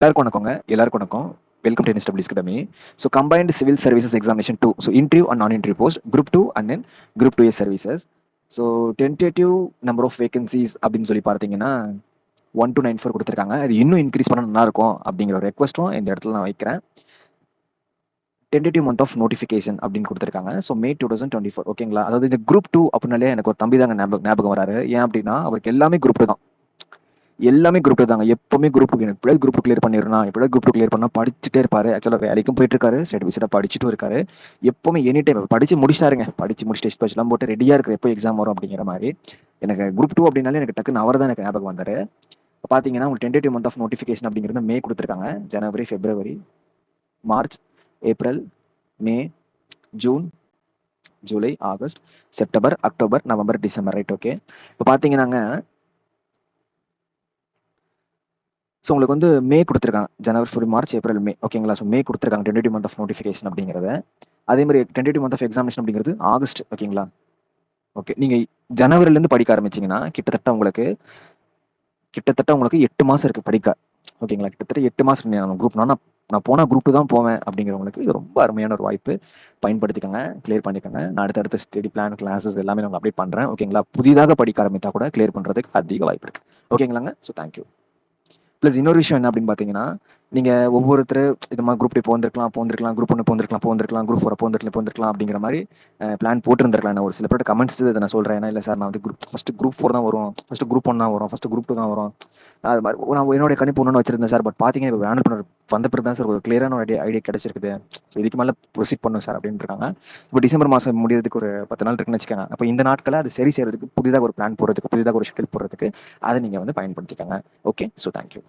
எல்லாருக்கும் வணக்கங்க. எல்லாருக்கும் வணக்கம். Welcome to NSW academy so combined civil services examination two so interview and நான் interview post group two and then group two A services so tentative number of vacancies அப்படின்னு சொல்லி பார்த்தீங்கன்னா one two nine four கொடுத்துருக்காங்க. அது இன்னும் increase பண்ண நல்லா இருக்கும் அப்படிங்கிற ஒரு ரெக்வஸ்ட்டும் இந்த இடத்துல நான் வைக்கிறேன். டென்டேட்டிவ் மந்த் ஆஃப் நோட்டிஃபிகேஷன் அப்படின்னு கொடுத்துருக்காங்க. So May two thousand twenty four ஓகேங்களா அதாவது இந்த குரூப் டூ அப்படின்னாலே எனக்கு ஒரு தம்பி தாங்க ஞாபகம் ஞாபகம் வராரு. ஏன் அப்படின்னா அவருக்கு எல்லாமே குரூப் தான். எல்லாமே குரூப் தாங்க. எப்பவுமே குரூப் எப்படியாவது குரூப் கிளியர் பண்ணிடணும் எப்படியாவது குரூப் கிளியர் பண்ணா படிச்சுட்டே இருப்பாரு. ஆக்சுவலாக வேலைக்கும் போயிட்டு இருக்காரு சைடு சைடாக படிச்சுட்டும் இருக்காரு. எப்பவுமே எனி டைம் படிச்சு முடிச்சாருங்க படிச்சு முடிச்சு டெஸ்ட் பேச்செல்லாம் போட்டு ரெடியா இருக்கு எப்போ எக்ஸாம் வரும் அப்படிங்கிற மாதிரி. எனக்கு குரூப் டூ அப்படின்னாலே எனக்கு டக்குன்னு அவர் தான் எனக்கு ஞாபகம் வந்தாரு. பார்த்தீங்கன்னா உங்களுக்கு டென்டேட்டிவ் மந்த் ஆஃப் நோட்டிஃபிகேஷன் அப்படிங்கிறது மே கொடுத்துருக்காங்க. January February March April May June July August September October November December right okay இப்போ பார்த்தீங்கன்னாங்க ஸோ உங்களுக்கு வந்து மே கொடுத்துருக்காங்க. January February March April May ஓகேங்களா ஸோ மே கொடுத்துருக்காங்க. டென்டேட்டிவ் மந்த் ஆஃப் நோட்டிஃபிகேஷன் அப்படிங்கிறத. அதே மாதிரி டென்டேட்டிவ் மந்த் ஆஃப் எக்ஸாமினேஷன் அப்படிங்கிறது ஆகஸ்ட் ஓகேங்களா ஓகே நீங்கள் ஜனவரிலேருந்து படிக்க ஆரம்பிச்சிங்கன்னா கிட்டத்தட்ட உங்களுக்கு கிட்டத்தட்ட உங்களுக்கு எட்டு மாதம் இருக்குது படிக்க. ஓகேங்களா கிட்டத்தட்ட எட்டு மாதம் நான் குரூப் நான் நான் போனால் குரூப்பு தான் போவேன் அப்படிங்கிறவங்களுக்கு இது ரொம்ப அருமையான ஒரு வாய்ப்பு. பயன்படுத்திக்கோங்க கிளியர் பண்ணிக்கோங்க. நான் அடுத்தடுத்த ஸ்டடி பிளான் கிளாஸஸ் எல்லாமே நான் அப்டேட் பண்ணுறேன் ஓகேங்களா புதிதாக படிக்க ஆரம்பித்தா கூட கிளியர் பண்ணுறதுக்கு அதிக வாய்ப்பு இருக்குது ஓகேங்களாங்க ஸோ தேங்க்யூ ப்ளஸ் இன்னொரு விஷயம் என்ன அப்படின்னு பார்த்தீங்கன்னா நீங்கள் ஒவ்வொருத்தர் இது மாதிரி குரூப் டே போந்திருக்கலாம் போந்திருக்கலாம் குரூப் ஒன்று போந்திருக்கலாம் போந்திருக்கலாம் குரூப் ஃபோர் போந்திருக்கலாம் போந்திருக்கலாம் அப்படிங்கிற மாதிரி பிளான் போட்டிருந்திருக்கலாம். நான் ஒரு சில பேர் கமெண்ட்ஸ் இதை நான் சொல்கிறேன் ஏன்னா இல்லை சார் நான் வந்து குரூப் ஃபஸ்ட்டு குரூப் ஃபோர் தான் வரும். ஃபஸ்ட்டு குரூப் ஒன் தான் வரும். ஃபஸ்ட்டு குரூப் டூ தான் வரும். அது மாதிரி நான் என்னோட கணிப்பு ஒன்று வச்சிருந்தேன் சார் பட் பார்த்தீங்கன்னா இப்போ வேணும் பண்ண வந்த பிறகு தான் சார் ஒரு கிளியரான ஒரு ஐடியா ஐடியா கிடைச்சிருக்குது. ஸோ இதுக்கு மேலே ப்ரொசீட் பண்ணும் சார் அப்படின்னு இருக்காங்க. இப்போ டிசம்பர் மாதம் முடியறதுக்கு ஒரு பத்து நாள் இருக்குன்னு வச்சுக்கோங்க. அப்போ இந்த நாட்களை அது சரி செய்யறதுக்கு புதிதாக ஒரு பிளான் போடுறதுக்கு புதிதாக ஒரு ஷெட்யூல் போடுறதுக்கு அதை நீங்கள் வந்து பயன்படுத்திக்கோங்க. Okay so thank you